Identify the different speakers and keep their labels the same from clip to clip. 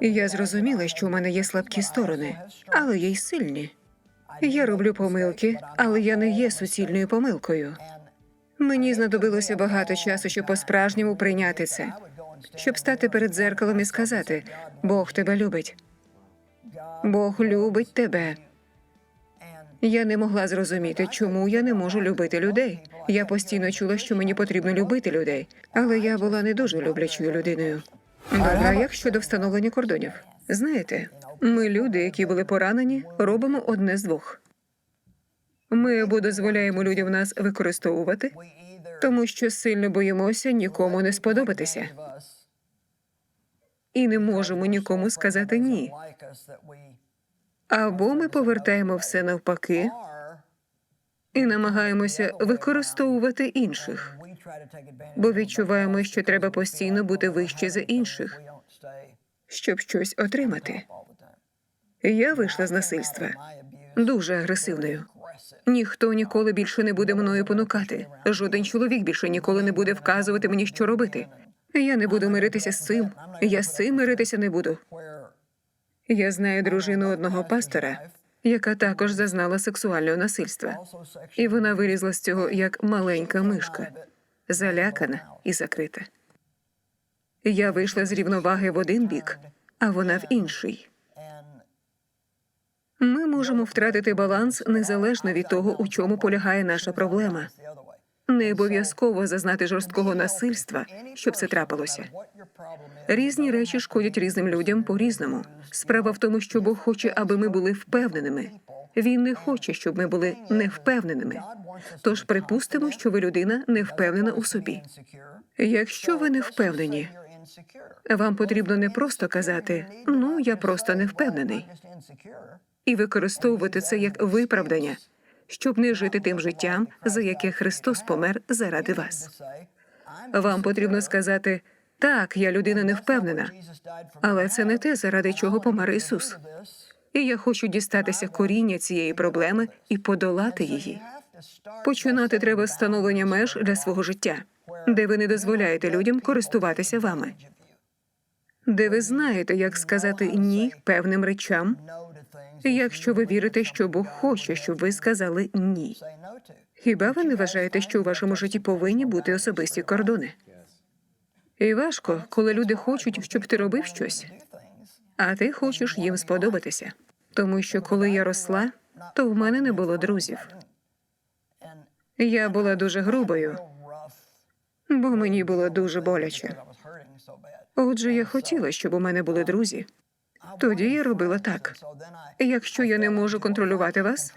Speaker 1: І я зрозуміла, що у мене є слабкі сторони, але є й сильні. Я роблю помилки, але я не є суцільною помилкою. Мені знадобилося багато часу, щоб по-справжньому прийняти це, щоб стати перед дзеркалом і сказати: Бог тебе любить. Бог любить тебе. Я не могла зрозуміти, чому я не можу любити людей. Я постійно чула, що мені потрібно любити людей, але я була не дуже люблячою людиною. Добре, а як щодо встановлення кордонів? Знаєте, ми, люди, які були поранені, робимо одне з двох. Ми або дозволяємо людям нас використовувати, тому що сильно боїмося нікому не сподобатися, і не можемо нікому сказати ні. Або ми повертаємо все навпаки і намагаємося використовувати інших, бо відчуваємо, що треба постійно бути вище за інших, щоб щось отримати. Я вийшла з насильства дуже агресивною. Ніхто ніколи більше не буде мною понукати. Жоден чоловік більше ніколи не буде вказувати мені, що робити. Я не буду миритися з цим. Я з цим миритися не буду. Я знаю дружину одного пастора, яка також зазнала сексуального насильства, і вона вилізла з цього як маленька мишка, залякана і закрита. Я вийшла з рівноваги в один бік, а вона в інший. Ми можемо втратити баланс незалежно від того, у чому полягає наша проблема. Не обов'язково зазнати жорсткого насильства, щоб це трапилося. Різні речі шкодять різним людям по різному. Справа в тому, що Бог хоче, аби ми були впевненими. Він не хоче, щоб ми були невпевненими. Тож припустимо, що ви людина не впевнена у собі. Якщо ви не впевнені, вам потрібно не просто казати ну я просто не впевнений, і використовувати це як виправдання, щоб не жити тим життям, за яке Христос помер заради вас. Вам потрібно сказати так, я людина не впевнена, але це не те, заради чого помер Ісус. І я хочу дістатися коріння цієї проблеми і подолати її. Починати треба встановлення меж для свого життя, де ви не дозволяєте людям користуватися вами, де ви знаєте, як сказати ні певним речам, якщо ви вірите, що Бог хоче, щоб ви сказали ні. Хіба ви не вважаєте, що у вашому житті повинні бути особисті кордони? І важко, коли люди хочуть, щоб ти робив щось, а ти хочеш їм сподобатися. Тому що коли я росла, то в мене не було друзів. Я була дуже грубою, бо мені було дуже боляче. Отже, я хотіла, щоб у мене були друзі. Тоді я робила так. Якщо я не можу контролювати вас,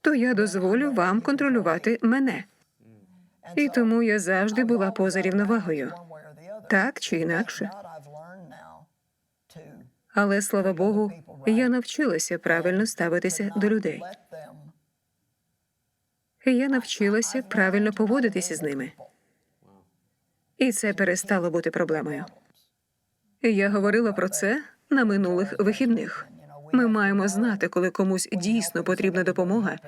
Speaker 1: то я дозволю вам контролювати мене. І тому я завжди була поза рівновагою, так чи інакше. Але слава Богу, я навчилася правильно ставитися до людей. Я навчилася правильно поводитися з ними. І це перестало бути проблемою. Я говорила про це на минулих вихідних. Ми маємо знати, коли комусь дійсно потрібна допомога,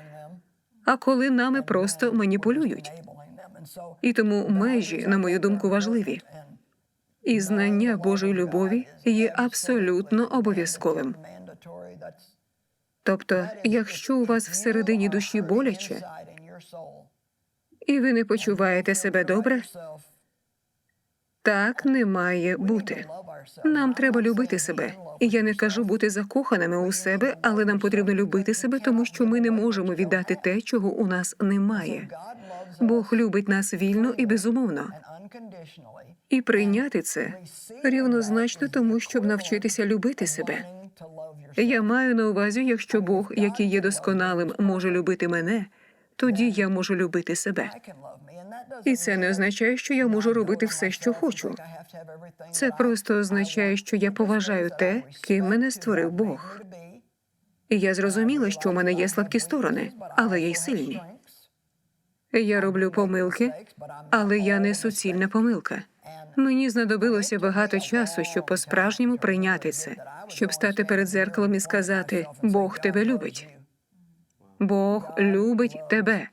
Speaker 1: а коли нами просто маніпулюють. І тому межі, на мою думку, важливі. І знання Божої любові є абсолютно обов'язковим. Тобто, якщо у вас всередині душі боляче, і ви не почуваєте себе добре, так не має бути. Нам треба любити себе. І я не кажу бути закоханими у себе, але нам потрібно любити себе, тому що ми не можемо віддати те, чого у нас немає. Бог любить нас вільно і безумовно. І прийняти це рівнозначно тому, щоб навчитися любити себе. Я маю на увазі, якщо Бог, який є досконалим, може любити мене, тоді я можу любити себе. І це не означає, що я можу робити все, що хочу. Це просто означає, що я поважаю те, ким мене створив Бог. І я зрозуміла, що у мене є слабкі сторони, але є й сильні. Я роблю помилки, але я не суцільна помилка. Мені знадобилося багато часу, щоб по-справжньому прийняти це, щоб стати перед зеркалом і сказати: Бог тебе любить. Бог любить тебе.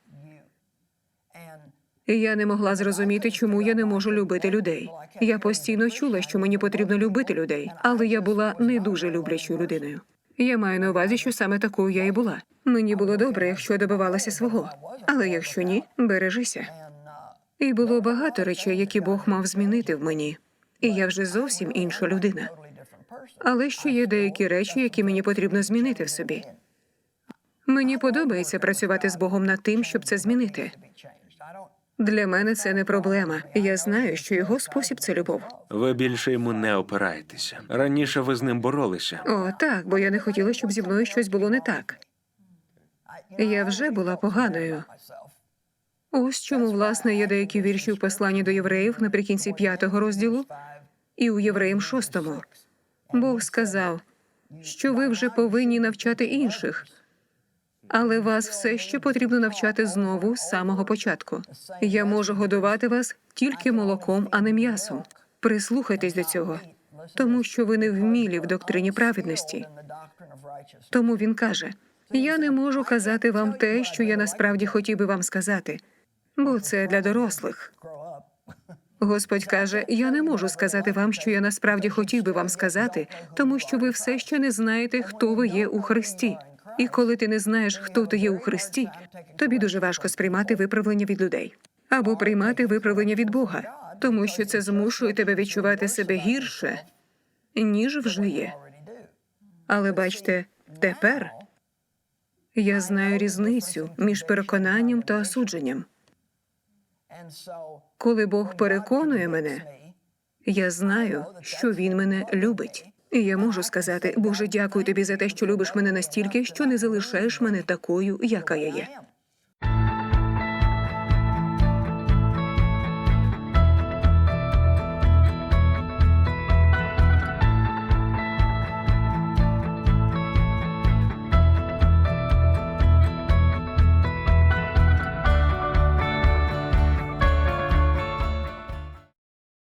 Speaker 1: Я не могла зрозуміти, чому я не можу любити людей. Я постійно чула, що мені потрібно любити людей, але я була не дуже люблячою людиною. Я маю на увазі, що саме такою я і була. Мені було добре, якщо добивалася свого, але якщо ні, бережися. І було багато речей, які Бог мав змінити в мені. І я вже зовсім інша людина. Але ще є деякі речі, які мені потрібно змінити в собі. Мені подобається працювати з Богом над тим, щоб це змінити. Для мене це не проблема. Я знаю, що його спосіб це любов.
Speaker 2: Ви більше йому не опираєтеся. Раніше ви з ним боролися.
Speaker 1: О, так, бо я не хотіла, щоб зі мною щось було не так. Я вже була поганою. Ось чому, власне, є деякі вірші в посланні до євреїв наприкінці п'ятого розділу і у євреїм шостому. Бог сказав, що ви вже повинні навчати інших, але вас все ще потрібно навчати знову з самого початку. Я можу годувати вас тільки молоком, а не м'ясом. Прислухайтесь до цього, тому що ви не вмілі в доктрині праведності. Тому він каже: Я не можу казати вам те, що я насправді хотів би вам сказати, бо це для дорослих. Господь каже: Я не можу сказати вам, що я насправді хотів би вам сказати, тому що ви все ще не знаєте, хто ви є у Христі. І коли ти не знаєш, хто ти є у Христі, тобі дуже важко сприймати виправлення від людей або приймати виправлення від Бога, тому що це змушує тебе відчувати себе гірше, ніж вже є. Але бачте, тепер я знаю різницю між переконанням та осудженням. Коли Бог переконує мене, я знаю, що він мене любить. І я можу сказати, Боже, дякую тобі за те, що любиш мене настільки, що не залишаєш мене такою, яка я є.